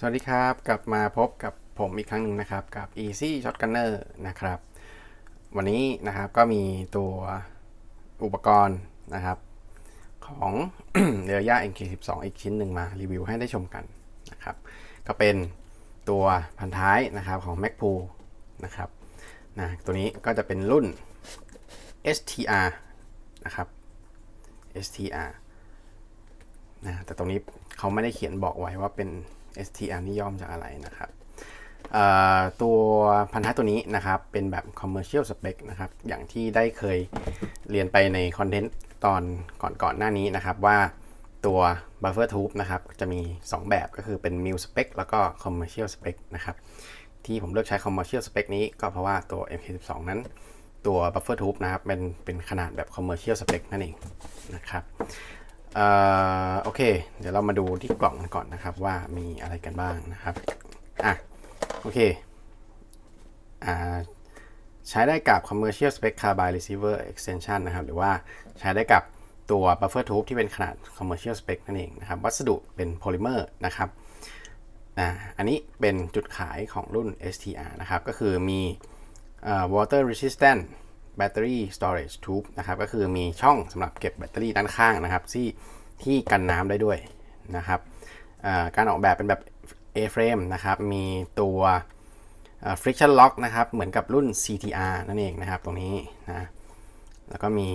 สวัสดีครับ กลับมาพบกับผมอีกครั้งหนึ่งนะครับ กับ Easy Shotgunner นะครับ วันนี้นะครับก็มีตัวอุปกรณ์นะครับ ของเรือย่า NK12 อีกชิ้นหนึ่งมารีวิวให้ได้ชมกันนะครับ ก็เป็นตัวพันท้ายนะครับของ m a c p o o นะครับนะตัวนี้ก็จะเป็นรุ่น STR นะครับ STR นะแต่ตรงนี้เขาไม่ได้เขียนบอกไว้ว่าเป็น STR นี่ย่อมจากอะไรนะครับตัวพันท้ายตัวนี้นะครับ เป็นแบบ commercial spec นะครับ อย่างที่ได้เคยเรียนไปในคอนเทนต์ตอนก่อนๆหน้านี้นะครับว่าตัว buffer tube นะครับ จะมี 2 แบบก็คือเป็น mil spec แล้วก็ commercial spec นะครับ ที่ผมเลือกใช้ commercial spec นี้ก็เพราะว่าตัว MK12 นั้น ตัว buffer tube นะครับ เป็นเป็นขนาดแบบ commercial spec นั่นเองนะครับ โอเค เดี๋ยวเรามาดูที่กล่องกันก่อนนะครับ ว่ามีอะไรกันบ้างนะครับอะโอเคอ่าใช้ได้กับ commercial spec carbide receiver extension นะครับ หรือว่าใช้ได้กับตัว buffer tube ที่เป็นขนาด commercial spec นั่นเองนะครับ วัสดุเป็นโพลิเมอร์นะครับอ่าอันนี้เป็นจุดขายของรุ่น STR นะครับ ก็คือมี water resistant battery storage tube นะครับ ก็คือมีช่องสำหรับเก็บแบตเตอรี่ด้านข้างนะครับ ที่ที่กันน้ำได้ด้วยนะครับการออกแบบเป็นแบบ A-frame นะครับ มีตัว friction lock นะครับ เหมือนกับรุ่น CTR นั่นเองนะครับ ตรงนี้นะ แล้วก็มี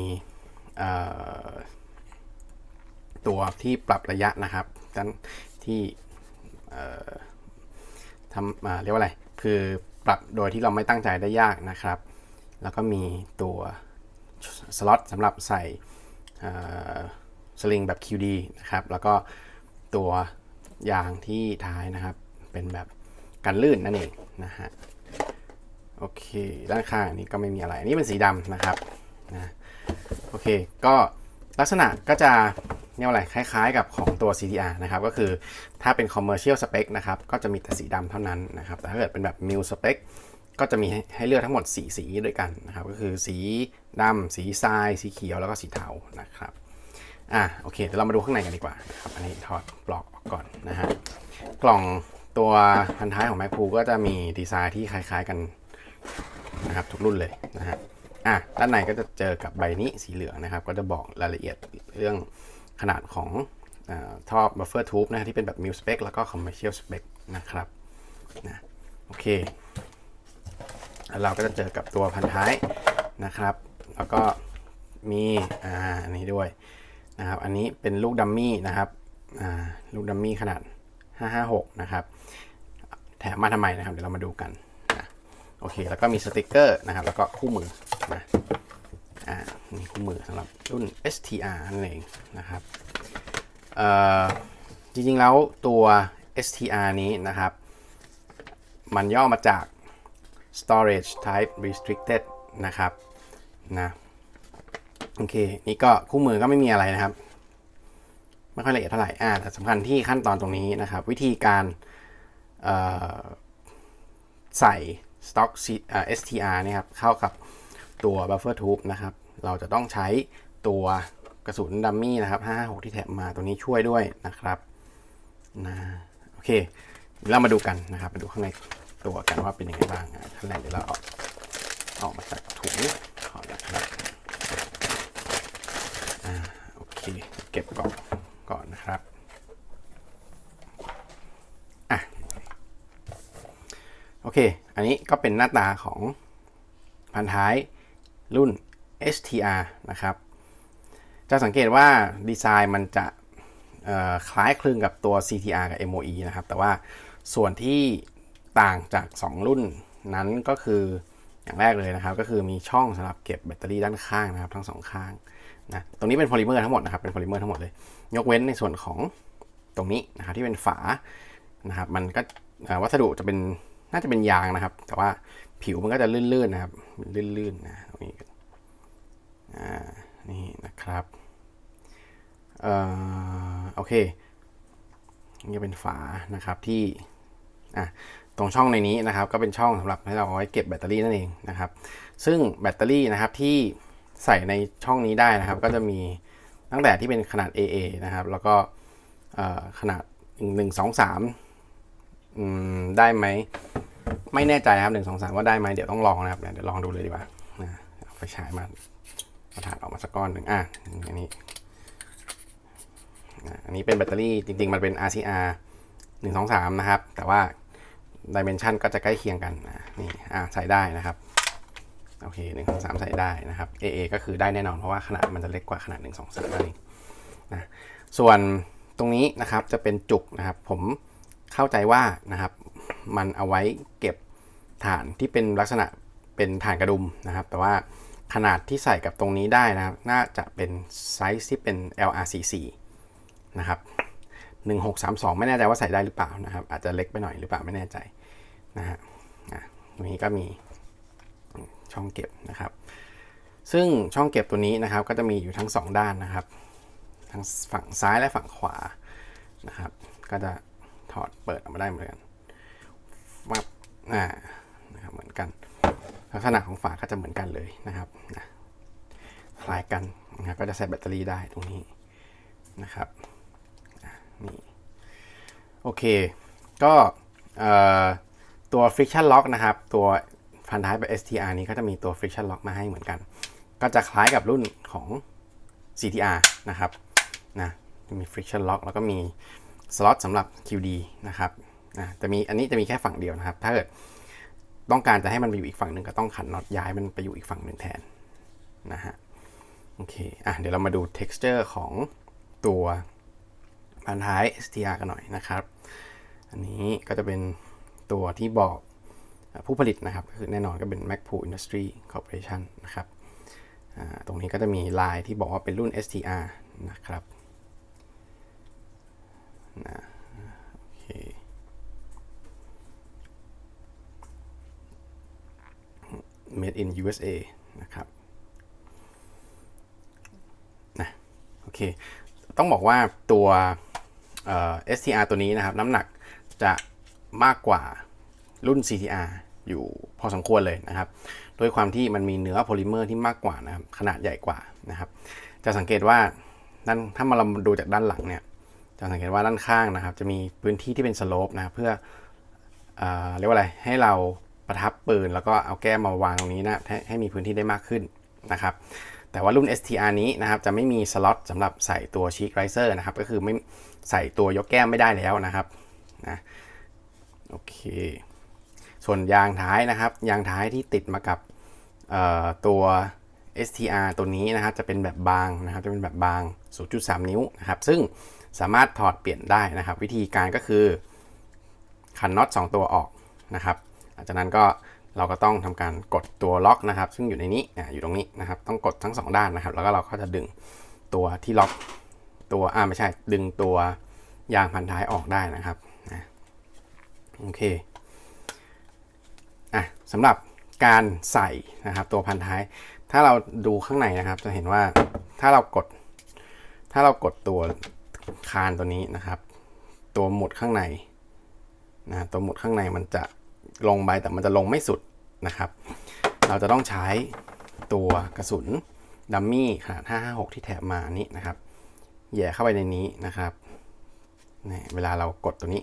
ตัวที่ปรับระยะนะครับด้านที่ทำเรียกว่าอะไร คือปรับโดยที่เราไม่ตั้งใจได้ยากนะครับ แล้วก็มีตัวสล็อตสำหรับใส่สลิงแบบ QD นะครับ แล้วก็ตัวยางที่ท้ายนะครับ เป็นแบบกันลื่นนั่นเองนะฮะ โอเค ด้านข้างนี้ก็ไม่มีอะไรอันนี้เป็นสีดำนะครับ นะ โอเค ก็ลักษณะก็จะเนี่ยอะไร คล้าย ๆ กับของตัว CTR นะครับ ก็คือถ้าเป็น commercial spec นะครับ ก็จะมีแต่สีดำเท่านั้นนะครับ แต่ถ้าเกิดเป็นแบบ mil spec ก็จะมีให้เลือกทั้งหมด 4 สีด้วยกันนะครับ ก็คือสีดำสีทราย สีเขียวแล้วก็สีเทานะครับอะโอเคเดี๋ยวเรามาดูข้างในกันดีกว่านะครับอันนี้ถอดปลอกออกก่อนนะฮะกล่องตัวพันท้ายของ Mac p o ก็จะมีดีไซน์ที่คล้ายๆกันนะครับทุกรุ่นเลยนะฮะอะด้านในก็จะเจอกับใบนี้สีเหลืองนะครับ ก็จะบอกรายละเอียดเรื่องขนาดของท่อ buffer tube นะที่เป็นแบบ mil spec แล้วก็ commercial spec นะครับนะโอเค เราก็จะเจอกับตัวพันท้ายนะครับ แล้วก็มีอ่าอันนี้ด้วยนะครับ อันนี้เป็นลูกดัมมี่นะครับอ่าลูกดัมมี่ขนาด 556 นะครับ แถมมาทำไมนะครับ เดี๋ยวเรามาดูกันนะโอเค แล้วก็มีสติกเกอร์นะครับ แล้วก็คู่มือนะอ่านี่คู่มือสำหรับรุ่น STR นั่นเองนะครับเอ่อจริงๆแล้วตัว STR นี้นะครับ มันย่อมาจาก storage type restricted นะครับนะโอเค นี่ก็คู่มือก็ไม่มีอะไรนะครับ ไม่ค่อยละเอียดเท่าไหร่อ่าแต่สำคัญที่ขั้นตอนตรงนี้นะครับ วิธีการใส่ stock STR นี่ครับเข้ากับตัว buffer tube นะครับ เราจะต้องใช้ตัวกระสุนดัมมี่นะครับ 556 ที่แถมมาตัวนี้ช่วยด้วยนะครับนะโอเค เรามาดูกันนะครับ มาดูข้างใน ตัวกันว่าเป็นยังไงบ้างขั้นแรกเดี๋ยวเราออกออกมาจากถุงขอนะครับอโอเค เก็บกล่องก่อนนะครับอะโอเค อันนี้ก็เป็นหน้าตาของพันท้ายรุ่น STR นะครับ จะสังเกตว่าดีไซน์มันจะคล้ายคลึงกับตัว CTR กับ MOE นะครับ แต่ว่าส่วนที่ ต่างจาก 2 รุ่นนั้นก็คืออย่างแรกเลยนะครับ ก็คือมีช่องสำหรับเก็บแบตเตอรี่ด้านข้างนะครับ ทั้งสองข้างนะตรงนี้เป็นโพลิเมอร์ทั้งหมดนะครับเป็นโพลิเมอร์ทั้งหมดเลย ยกเว้นในส่วนของตรงนี้นะครับที่เป็นฝานะครับ มันก็วัสดุจะเป็นน่าจะเป็นยางนะครับ แต่ว่าผิวมันก็จะลื่นๆนะครับลื่นๆนะตรงนี้อ่านี่นะครับเอ่อโอเคนี่เป็นฝานะครับที่อะ ตรงช่องในนี้นะครับ ก็เป็นช่องสำหรับให้เราเอาไว้เก็บแบตเตอรี่นั่นเองนะครับ ซึ่งแบตเตอรี่นะครับที่ใส่ในช่องนี้ได้นะครับ ก็จะมีตั้งแต่ที่เป็นขนาด AA นะครับ แล้วก็ขนาด 1 2 3อืมได้ไหมไม่แน่ใจครับหนึ่งสองสามว่าได้ไหมเดี๋ยวต้องลองนะครับ เดี๋ยวลองดูเลยดีกว่านะเอาไฟฉายมาเอาถ่านออกมาสักก้อนหนึ่งอะอันนี้อันนี้เป็นแบตเตอรี่จริง ๆ มันเป็น RCR หนึ่งสองสามนะครับ แต่ว่า ดิเมนชันก็จะใกล้เคียงกันอะนี่อะใส่ได้นะครับโอเคหนึ่งสองสามใส่ได้นะครับ AA ก็คือได้แน่นอนเพราะว่าขนาดมันจะเล็กกว่าขนาดหนึ่งสองสามนั่นเองนะส่วนตรงนี้นะครับจะเป็นจุกนะครับ ผมเข้าใจว่านะครับ มันเอาไว้เก็บฐานที่เป็นลักษณะเป็นฐานกระดุมนะครับ แต่ว่าขนาดที่ใส่กับตรงนี้ได้นะครับ น่าจะเป็นไซส์ที่เป็น LRCC นะครับ1632 ไม่แน่ใจว่าใส่ได้หรือเปล่านะครับ อาจจะเล็กไปหน่อยหรือเปล่าไม่แน่ใจ นะฮะตรงนี้ก็มีช่องเก็บนะครับ ซึ่งช่องเก็บตัวนี้นะครับก็จะมีอยู่ทั้ง 2 ด้านนะครับ ทั้งฝั่งซ้ายและฝั่งขวานะครับ ก็จะถอดเปิดออกมาได้เหมือนกันวับอ่านะครับเหมือนกัน ลักษณะของฝาก็จะเหมือนกันเลยนะครับนะคล้ายกันนะก็จะใส่แบตเตอรี่ได้ตรงนี้นะครับนี่โอเค ก็เอ่อ ตัว friction lock นะครับ ตัวพันท้ายแบบ STR นี้ก็จะมีตัว friction lock มาให้เหมือนกัน ก็จะคล้ายกับรุ่นของ CTR นะครับนะมี friction lock แล้วก็มีสล็อตสำหรับ QD นะครับนะแต่มีอันนี้จะมีแค่ฝั่งเดียวนะครับ ถ้าเกิดต้องการจะให้มันไปอยู่อีกฝั่งหนึ่งก็ต้องขันน็อตย้ายมันไปอยู่อีกฝั่งหนึ่งแทนนะฮะโอเคอะเดี๋ยวเรามาดู texture ของตัวพันท้าย STR กันหน่อยนะครับ อันนี้ก็จะเป็น ตัวที่บอกผู้ผลิตนะครับก็คือแน่นอนก็เป็น Macpool Industry Corporation นะครับตรงนี้ก็จะมีลายที่บอกว่าเป็นรุ่น STR นะครับนะโอเค made in USA นะครับนะโอเค ต้องบอกว่าตัวเอ่อ STR ตัวนี้นะครับ น้ำหนักจะ มากกว่ารุ่น CTR อยู่พอสมควรเลยนะครับโดยความที่มันมีเนื้อโพลิเมอร์ที่มากกว่านะครับ ขนาดใหญ่กว่านะครับ จะสังเกตว่าด้านถ้ามาเราดูจากด้านหลังเนี่ย จะสังเกตว่าด้านข้างนะครับ จะมีพื้นที่ที่เป็นสโลปนะครับเพื่อเอเรียกว่าอะไร ให้เราประทับปืน แล้วก็เอาแก้มมาวางตรงนี้นะให้ให้มีพื้นที่ได้มากขึ้นนะครับ แต่ว่ารุ่น STR นี้นะครับ จะไม่มีสล็อตสำหรับใส่ตัวชีคไรเซอร์นะครับ ก็คือไม่ใส่ตัวยกแก้มไม่ได้แล้วนะครับ นะ โอเค ส่วนยางท้ายนะครับ ยางท้ายที่ติดมากับตัว STR ตัวนี้นะครับจะเป็นแบบบางนะครับ จะเป็นแบบบาง 0.3 นิ้วนะครับ ซึ่งสามารถถอดเปลี่ยนได้นะครับ วิธีการก็คือขันน็อต2ตัวออกนะครับหลังจากนั้นก็เราก็ต้องทำการกดตัวล็อกนะครับ ซึ่งอยู่ในนี้ออยู่ตรงนี้นะครับ ต้องกดทั้ง 2 ด้านนะครับ แล้วก็เราก็จะดึงตัวที่ล็อกตัวอ่าไม่ใช่ดึงตัวยางพันท้ายออกได้นะครับนะ โอเคอะสำหรับการใส่นะครับตัวพันท้าย ถ้าเราดูข้างในนะครับ จะเห็นว่าถ้าเรากด ถ้าเรากดตัวคานตัวนี้นะครับ ตัวหมุดข้างในนะตัวหมุดข้างในมันจะลงไปแต่มันจะลงไม่สุดนะครับ เราจะต้องใช้ตัวกระสุนดัมมี่ขนาด 556 ที่แถมมานี้นะครับแย่เข้าไปในนี้นะครับนี่เวลาเรากดตัวนี้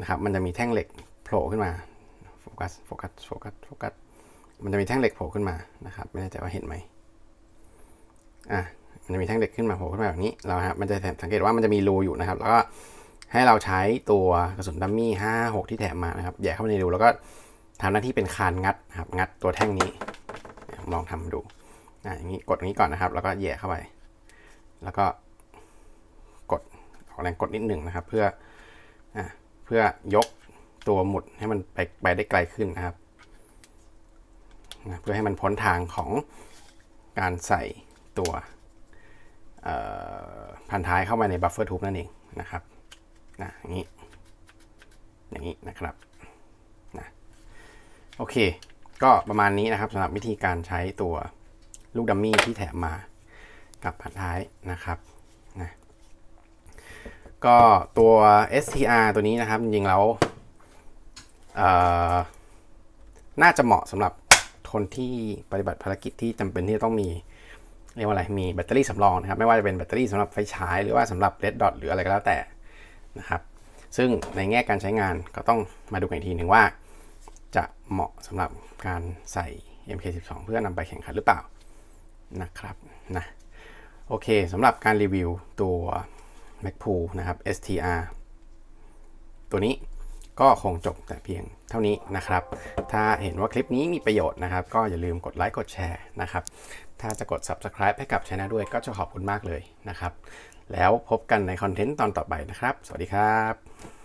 นะครับ มันจะมีแท่งเหล็กโผล่ขึ้นมาโฟกัสโฟกัสโฟกัสโฟกัสมันจะมีแท่งเหล็กโผล่ขึ้นมานะครับ ไม่แน่ใจว่าเห็นไหมอะมันจะมีแท่งเหล็กขึ้นมาโผล่ขึ้นมาแบบนี้เราฮะมันจะสังเกตว่ามันจะมีรูอยู่นะครับ แล้วก็ให้เราใช้ตัวกระสุนดัมมี่56ที่แถมมานะครับแย่เข้าไปในรูแล้วก็ทำหน้าที่เป็นคานงัดนะครับงัดตัวแท่งนี้ลองทำดูอะอย่างนี้กดอย่างนี้ก่อนนะครับ แล้วก็แย่เข้าไป แล้วก็กดออกแรงกดนิดหนึ่งนะครับ เพื่ออะ พื่อยกตัวหมุดให้มันไปไปได้ไกลขึ้นนะครับนะเพื่อให้มันพ้นทางของการใส่ตัวพันท้ายเข้ามาในบัฟเฟอร์ทูบนั่นเองนะครับนะอย่างนี้ อย่างนี้นะครับนะโอเค ก็ประมาณนี้นะครับสำหรับวิธีการใช้ตัวลูกดัมมี่ที่แถมมากับพันท้ายนะครับ ก็ตัว STR ตัวนี้นะครับ จริงๆแล้วน่าจะเหมาะสำหรับคนที่ปฏิบัติภารกิจที่จำเป็นที่จะต้องมีเรียกว่าอะไร มีแบตเตอรี่สำรองนะครับ ไม่ว่าจะเป็นแบตเตอรี่สำหรับไฟฉาย หรือว่าสำหรับเลดดอทหรืออะไรก็แล้วแต่นะครับ ซึ่งในแง่การใช้งานก็ต้องมาดูกันอีกทีหนึ่งว่า จะเหมาะสำหรับการใส่ MK12 เพื่อนำไปแข่งขันหรือเปล่านะครับนะโอเคสำหรับการรีวิวตัว Mac Pro นะครับ STR ตัวนี้ก็คงจบแต่เพียงเท่านี้นะครับ ถ้าเห็นว่าคลิปนี้มีประโยชน์นะครับ ก็อย่าลืมกดไลค์กดแชร์นะครับ ถ้าจะกด Subscribe ให้กับช anel ด้วยก็จะขอบคุณมากเลยนะครับ แล้วพบกันในคอนเทนต์ตอนต่อไปนะครับ สวัสดีครับ